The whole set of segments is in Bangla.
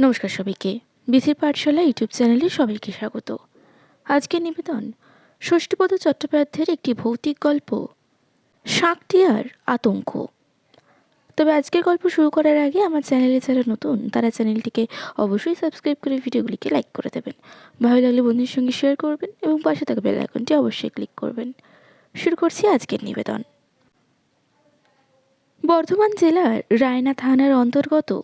নমস্কার সবাইকে। বিধির পাঠশালা ইউটিউব চ্যানেলে সবাইকে স্বাগত। আজকের নিবেদন, ষষ্ঠীপদ চট্টোপাধ্যায়ের একটি ভৌতিক গল্প শাকটিয়ার আতঙ্ক। তবে আজকের গল্প শুরু করার আগে আমার চ্যানেলে যারা নতুন, তারা চ্যানেলটিকে অবশ্যই সাবস্ক্রাইব করে ভিডিওগুলিকে লাইক করে দেবেন। ভালো লাগলে বন্ধুর সঙ্গে শেয়ার করবেন এবং পাশে থাকা বেল আইকনটি অবশ্যই ক্লিক করবেন। শুরু করছি আজকের নিবেদন। বর্ধমান জেলার রায়না থানার অন্তর্গত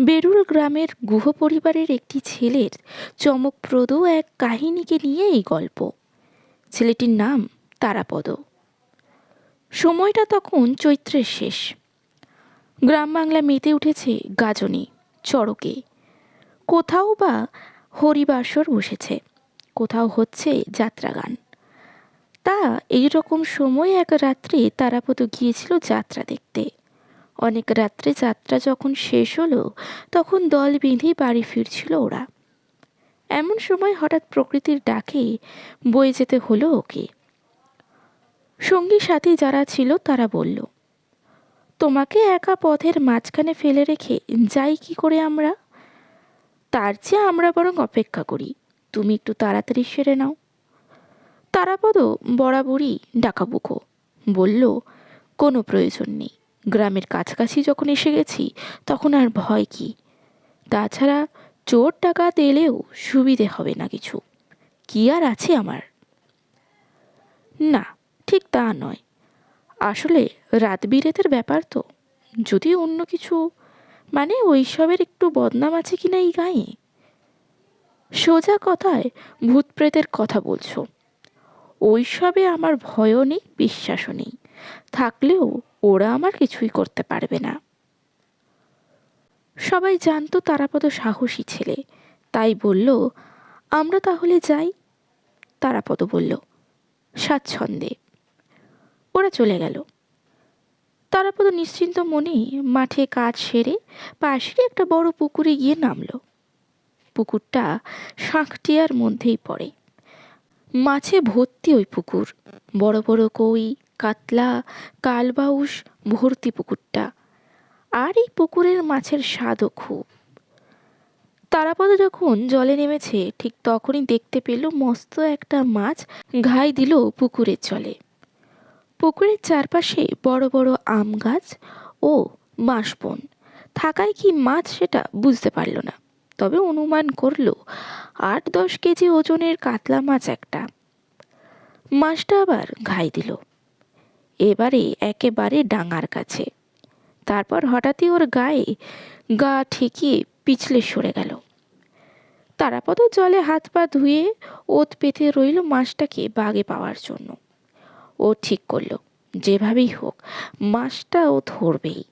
বেরুল গ্রামের গুহ পরিবারের একটি ছেলের চমকপ্রদ এক কাহিনীকে নিয়ে এই গল্প। ছেলেটির নাম তারাপদ। সময়টা তখন চৈত্রের শেষ। গ্রাম বাংলা মেতে উঠেছে গাজনে, চড়কে। কোথাও বা হরিবাসর বসেছে, কোথাও হচ্ছে যাত্রাগান। তা এই রকম সময় এক রাত্রে তারাপদ গিয়েছিল যাত্রা দেখতে। অনেক রাত্রে যাত্রা যখন শেষ হলো, তখন দল বেঁধে বাড়ি ফিরছিল ওরা। এমন সময় হঠাৎ প্রকৃতির ডাকে বয়ে যেতে হলো ওকে। সঙ্গী সাথী যারা ছিল তারা বলল, তোমাকে একা পথের মাঝখানে ফেলে রেখে যাই কি করে আমরা? তার চেয়ে আমরা বরং অপেক্ষা করি। তুমি একটু তাড়াতাড়ি সেরে নাও। তারাপদ বরাবরই ডাকাবুকো। বলল, কোনো প্রয়োজন নেই। গ্রামের কাছাকাছি যখন এসে গেছি, তখন আর ভয় কি? তাছাড়া চোর টাকা এলেও সুবিধে হবে না কিছু। কি আর আছে আমার? না, ঠিক তা নয়। আসলে রাত বিরেতের ব্যাপার তো। যদি অন্য কিছু? মানে ওইসবের একটু বদনাম আছে কি না এই গায়ে? সোজা কথায় ভূত প্রেতের কথা বলছো। ওইসবে আমার ভয়ও নেই, বিশ্বাসও নেই। থাকলেও ওরা আমার কিছুই করতে পারবে না। সবাই জানতো তারাপদ সাহসী ছেলে। তাই বলল, আমরা তাহলে যাই? তারাপদ বলল স্বাচ্ছন্দে ওরা চলে গেল। তারাপদ নিশ্চিন্ত মনে মাঠে কাজ সেরে পাশেরই একটা বড় পুকুরে গিয়ে নামল। পুকুরটা শাঁখটিয়ার মধ্যেই পড়ে। মাছে ভর্তি ওই পুকুর। বড় বড় কই কাতলা, কালবাউস, ভর্তি পুকুরটা আর এই পুকুরের মাছের স্বাদও খুব। তারাপদ যখন জলে নেমেছে, ঠিক তখনই দেখতে পেল মস্ত একটা মাছ ঘাই দিল পুকুরের জলে। পুকুরের চারপাশে বড় বড় আম গাছ ও বাঁশবন। থাকায় কি মাছ সেটা বুঝতে পারল না। তবে অনুমান করল, আট দশ কেজি ওজনের কাতলা মাছ একটা। মাছটা আবার ঘাই দিল। এবারে একেবারে ডাঙার কাছে। তারপর হঠাৎই ওর গায়ে গা ঠেকিয়ে পিছলে সরে গেল। তারাপদ জলে হাত পা ধুয়ে ওত পেতে রইল মাছটাকে বাগে পাওয়ার জন্য। ও ঠিক করল, যেভাবেই হোক, মাছটা ও ধরবেই।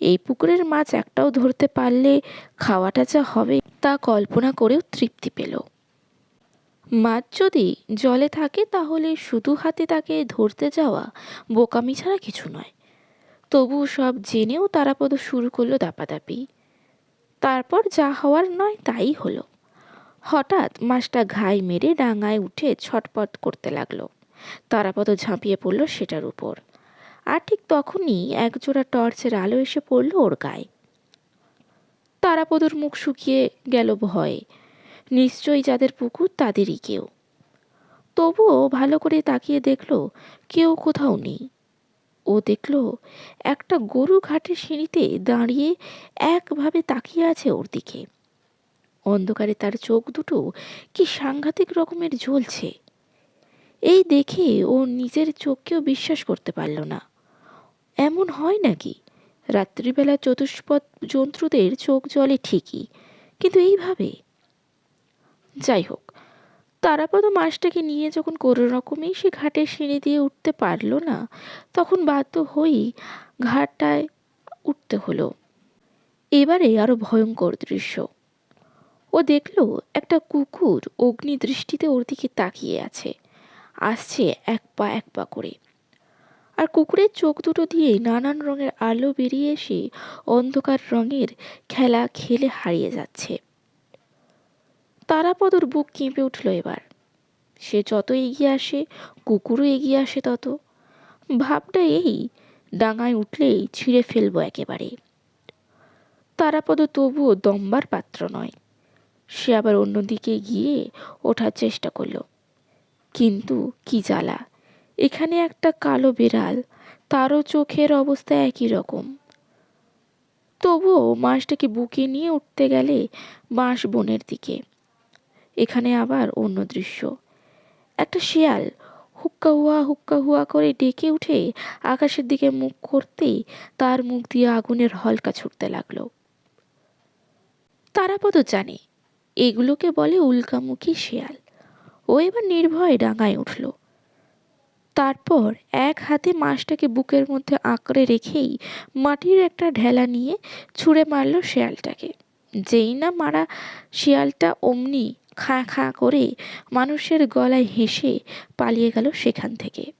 এই পুকুরের মাছ একটাও ধরতে পারলে খাওয়াটা যা হবে তা কল্পনা করেও তৃপ্তি পেল। মাছ যদি জলে থাকে তাহলে শুধু হাতে তাকে ধরতে যাওয়া বোকামি ছাড়া কিছু নয়। তবু সব জেনেও তারাপদ শুরু করল দাপাদাপি। তারপর যা হওয়ার নয় তাই হলো। হঠাৎ মাছটা ঘাই মেরে ডাঙায় উঠে ছটপট করতে লাগল। তারাপদ ঝাঁপিয়ে পড়ল সেটার উপর। আর ঠিক তখনই একজোড়া টর্চের আলো এসে পড়ল ওর গায়ে। তারাপদর মুখ শুকিয়ে গেল ভয়ে। নিশ্চয়ই যাদের পুকুর তাদেরই কেউ। তবুও ভালো করে তাকিয়ে দেখল কেউ কোথাও নেই। ও দেখল একটা গরু ঘাটের সিঁড়িতে দাঁড়িয়ে একভাবে তাকিয়ে আছে ওর দিকে। অন্ধকারে তার চোখ দুটো কি সাংঘাতিক রকমের জ্বলছে। এই দেখে ও নিজের চোখকেও বিশ্বাস করতে পারল না। এমন হয় নাকি? রাত্রিবেলা চতুষ্পদ জন্তুদের চোখ জ্বলে ঠিকই, কিন্তু এইভাবে যাই হোক, তারাপদ মাছটাকে নিয়ে যখন কোনো রকমেই সে ঘাটের সিঁড়ি দিয়ে উঠতে পারল না, তখন বাধ্য হয়েই ঘাটটায় উঠতে হলো। এবারে আরও ভয়ঙ্কর দৃশ্য। ও দেখল একটা কুকুর অগ্নি দৃষ্টিতে ওর দিকে তাকিয়ে আছে। আসছে এক পা এক পা করে। আর কুকুরের চোখ দুটো দিয়ে নানান রঙের আলো বেরিয়ে এসে অন্ধকার রঙের খেলা খেলে হারিয়ে যাচ্ছে। তারাপদর বুক কেঁপে উঠল এবার। সে যত এগিয়ে আসে, কুকুরও এগিয়ে আসে তত। ভাবটা এই, ডাঙায় উঠলেই ছিঁড়ে ফেলব একেবারে। তারাপদ তবুও দম্বার পাত্র নয়। সে আবার অন্যদিকে গিয়ে ওঠার চেষ্টা করল। কিন্তু কি জ্বালা, এখানে একটা কালো বিড়াল, তারও চোখের অবস্থা একই রকম। তবুও মাছটাকে বুকে নিয়ে উঠতে গেলে বাঁশ বনের দিকে। এখানে আবার অন্য দৃশ্য। একটা শিয়াল হুক্কা হুয়া হুক্কা হুয়া করে ডেকে উঠে আকাশের দিকে মুখ করতেই তার মুখ দিয়ে আগুনের হলকা ছুটতে লাগল। তারাপদ জানে? এগুলোকে বলে উল্কামুখী শিয়াল। ও এবার নির্ভয়ে ডাঙায় উঠল। তারপর এক হাতে মাছটাকে বুকের মধ্যে আঁকড়ে রেখেই মাটির একটা ঢেলা নিয়ে ছুঁড়ে মারল শেয়ালটাকে। যেই না মারা শিয়ালটা অমনি খাঁ খাঁ করে মানুষের গলায় হেসে পালিয়ে গেল সেখান থেকে।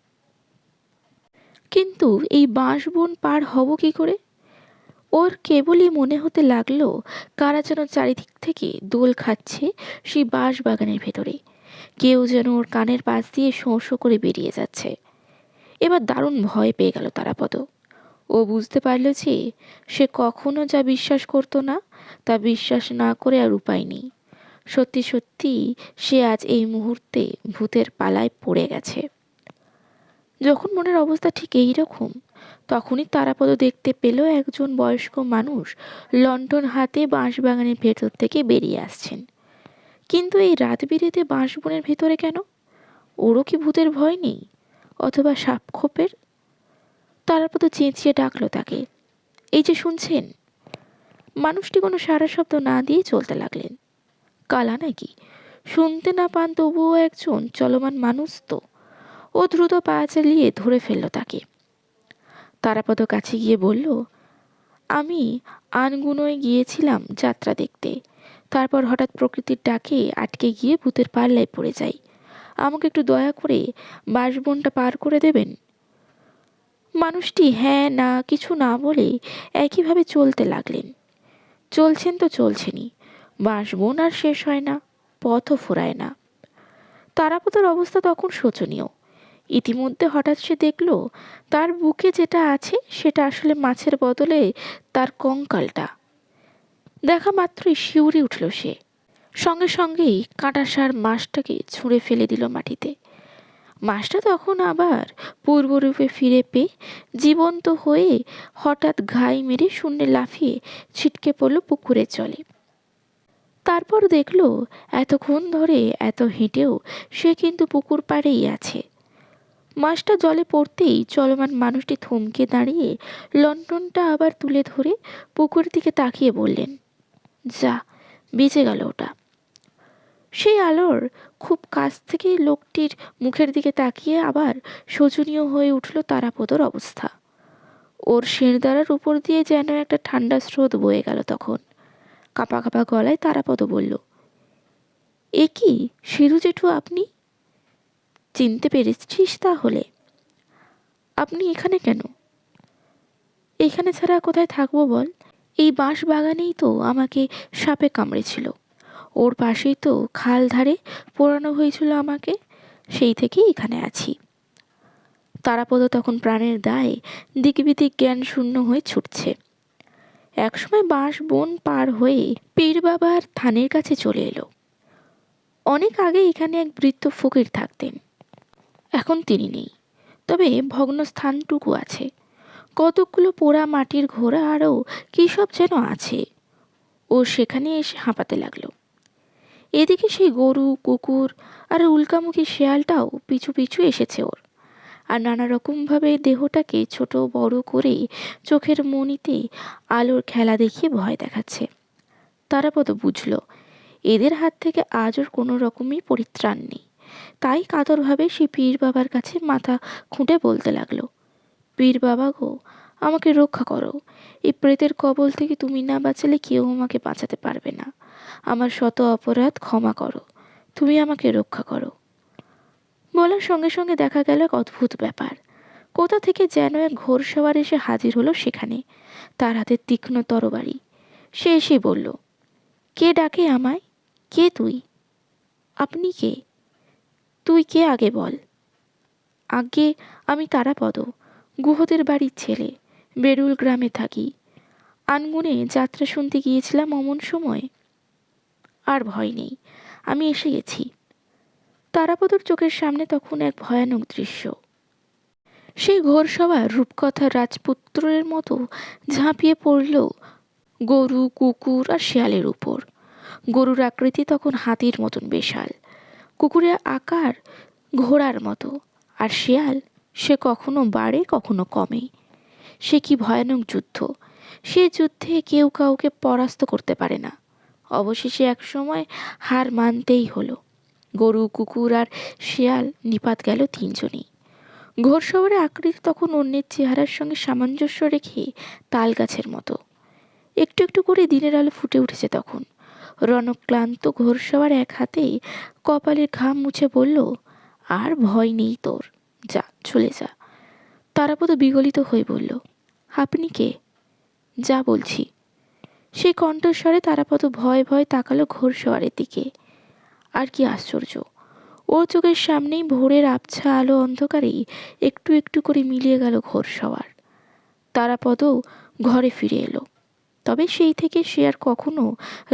কিন্তু এই বাঁশবন পার হব কি করে? ওর কেবলই মনে হতে লাগল, কারা যেন চারিদিক থেকে দোল খাচ্ছে সেই বাঁশ বাগানের ভেতরে। কেউ যেন ওর কানের পাশ দিয়ে শোঁ শোঁ করে বেরিয়ে যাচ্ছে। এবার দারুণ ভয় পেয়ে গেল তারাপদ। ও বুঝতে পারল যে সে কখনো যা বিশ্বাস করতো না, তা বিশ্বাস না করে আর উপায় নেই। সত্যি সত্যি সে আজ এই মুহূর্তে ভূতের পালায় পড়ে গেছে। যখন মনের অবস্থা ঠিক এই রকম তখনই তারাপদ দেখতে পেল একজন বয়স্ক মানুষ লন্ঠন হাতে বাঁশবাগানের ভেতর থেকে বেরিয়ে আসছেন। কিন্তু এই রাত বিরেতে বাঁশবনের ভেতরে কেন? ওরও কি ভূতের ভয় নেই অথবা সাপখোপের? তারাপদ চেঁচিয়ে ডাকলো তাকে, এই যে শুনছেন? মানুষটি কোনো সারা শব্দ না দিয়ে চলতে লাগলেন। কালা নাকি? শুনতে না পান তবুও একজন চলমান মানুষ তো। ও দ্রুত পা চালিয়ে ধরে ফেলল তাকে। তারাপদ কাছে গিয়ে বলল, আমি আনগুনোয় গিয়েছিলাম যাত্রা দেখতে। তারপর হঠাৎ প্রকৃতির ডাকে আটকে গিয়ে ভূতের পাল্লায় পড়ে যাই। আমাকে একটু দয়া করে বাঁশবনটা পার করে দেবেন? মানুষটি হ্যাঁ না, কিছু না বলে একইভাবে চলতে লাগলেন। চলছেন তো চলছেনই। বাঁশবন আর শেষ হয় না, পথও ফোরায় না। তারাপদর অবস্থা তখন শোচনীয়। ইতিমধ্যে হঠাৎ সে দেখল, তার বুকে যেটা আছে সেটা আসলে মাছের বদলে তার কঙ্কালটা। দেখা মাত্রই শিউরে উঠল সে। সঙ্গে সঙ্গেই কাঁটাসার মাছটাকে ছুঁড়ে ফেলে দিল মাটিতে। মাছটা তখন আবার পূর্বরূপে ফিরে পেয়ে জীবন্ত হয়ে হঠাৎ ঘাই মেরে শূন্যে লাফিয়ে ছিটকে পড়ল পুকুরের জলে। তারপর দেখল, এতক্ষণ ধরে এত হেঁটেও সে কিন্তু পুকুর পাড়েই আছে। মাছটা জলে পড়তেই চলমান মানুষটি থমকে দাঁড়িয়ে লন্ঠনটা আবার তুলে ধরে পুকুরের দিকে তাকিয়ে বললেন, যা, বেঁচে গেল ওটা। সেই আলোর খুব কাছ থেকে লোকটির মুখের দিকে তাকিয়ে আবার শোচনীয় হয়ে উঠল তারাপদর অবস্থা। ওর শিরদাঁড়ার উপর দিয়ে যেন একটা ঠান্ডা স্রোত বয়ে গেল তখন। কাপা কাপা গলায় তারাপদ বলল, এ কি শিরু জেঠু আপনি? চিনতে পেরেছিস তাহলে। আপনি এখানে কেন? এখানে ছাড়া কোথায় থাকব বল? এই বাঁশ বাগানেই তো আমাকে সাপে কামড়েছিল। ওর পাশেই তো খাল ধারে পোড়ানো হয়েছিল আমাকে, সেই থেকেই এখানে আছি। তারাপদ তখন প্রাণের দায়ে দিকবিদিক জ্ঞান শূন্য হয়ে ছুটছে। একসময় বাঁশ বন পার হয়ে পীর বাবার থানের কাছে চলে এলো। অনেক আগে এখানে এক বৃত্ত ফকির থাকতেন। এখন তিনি নেই। তবে ভগ্ন স্থানটুকু আছে। কতকগুলো পোড়া মাটির ঘোড়া আরও কী সব যেন আছে। ও সেখানে এসে হাঁপাতে লাগল। এদিকে সেই গরু, কুকুর আর উল্কামুখী শেয়ালটাও পিছু পিছু এসেছে ওর। আর নানা রকমভাবে দেহটাকে ছোট বড় করে চোখের মনিতে আলোর খেলা দেখিয়ে ভয় দেখাচ্ছে। তারাপদ বুঝল, এদের হাত থেকে আজ ওর কোনো রকমই পরিত্রাণ নেই। তাই কাতরভাবে সে পীর বাবার কাছে মাথা খুঁটে বলতে লাগল, পীর বাবা গো, আমাকে রক্ষা করো। এই প্রেতের কবল থেকে তুমি না বাঁচালে কেউ আমাকে বাঁচাতে পারবে না। আমার শত অপরাধ ক্ষমা করো। তুমি আমাকে রক্ষা করো। বলার সঙ্গে সঙ্গে দেখা গেল এক অদ্ভুত ব্যাপার। কোথা থেকে যেন এক ঘোরসওয়ার এসে হাজির হলো সেখানে, তার হাতে তীক্ষ্ণ তরবারি। সে এসে বলল, কে ডাকে আমায়? কে তুই? আপনি কে? তুই কে আগে বল? আগে আমি তারাপদ, গুহদের বাড়ির ছেলে, বেরুল গ্রামে থাকি। আনগুনে যাত্রা শুনতে গিয়েছিলাম অমন সময়। আর ভয় নেই, আমি এসে গেছি। তারাপদর চোখের সামনে তখন এক ভয়ানক দৃশ্য। সেই ঘোরসভার রূপকথার রাজপুত্রের মতো ঝাঁপিয়ে পড়ল গরু, কুকুর আর শেয়ালের উপর। গরুর আকৃতি তখন হাতির মতন বিশাল। কুকুরের আকার ঘোড়ার মতো, আর শেয়াল সে কখনো বাড়ে, কখনো কমে। সে কি ভয়ানক যুদ্ধ। সে যুদ্ধে কেউ কাউকে পরাস্ত করতে পারে না। অবশেষে একসময় হার মানতেই হলো। গরু, কুকুর আর শেয়াল নিপাত গেল তিনজনেই। ঘোর শহরে আকৃতি তখন অন্যের চেহারার সঙ্গে সামঞ্জস্য রেখে তাল গাছের মতো। একটু একটু করে দিনের আলো ফুটে উঠেছে তখন। রণক্লান্ত ঘোরসভার এক হাতে কপালের ঘাম মুছে বলল, আর ভয় নেই তোর। যা, চলে যা। তারাপদ বিগলিত হয়ে বলল, আপনি কে? যা বলছি। সেই কণ্ঠস্বরে তারাপদ ভয় ভয় তাকালো ঘোরসওয়ারের দিকে। আর কি আশ্চর্য। ওর চোখের সামনেই ভোরের আবছা আলো অন্ধকারেই একটু একটু করে মিলিয়ে গেল ঘোরসওয়ার তারাপদও ঘরে ফিরে এলো। তবে সেই থেকে সে আর কখনো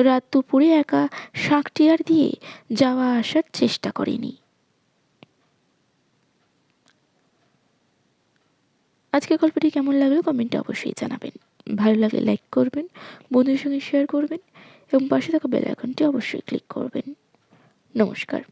রাত দুপুরে একা শাঁকটিয়ার দিয়ে যাওয়া আসার চেষ্টা করেনি। আজকের গল্পটি কেমন লাগল কমেন্টে অবশ্যই জানাবেন। ভালো লাগলে লাইক করবেন বন্ধুর সঙ্গে শেয়ার করবেন এবং পাশে থাকা বেল আইকনটি অবশ্যই ক্লিক করবেন। নমস্কার।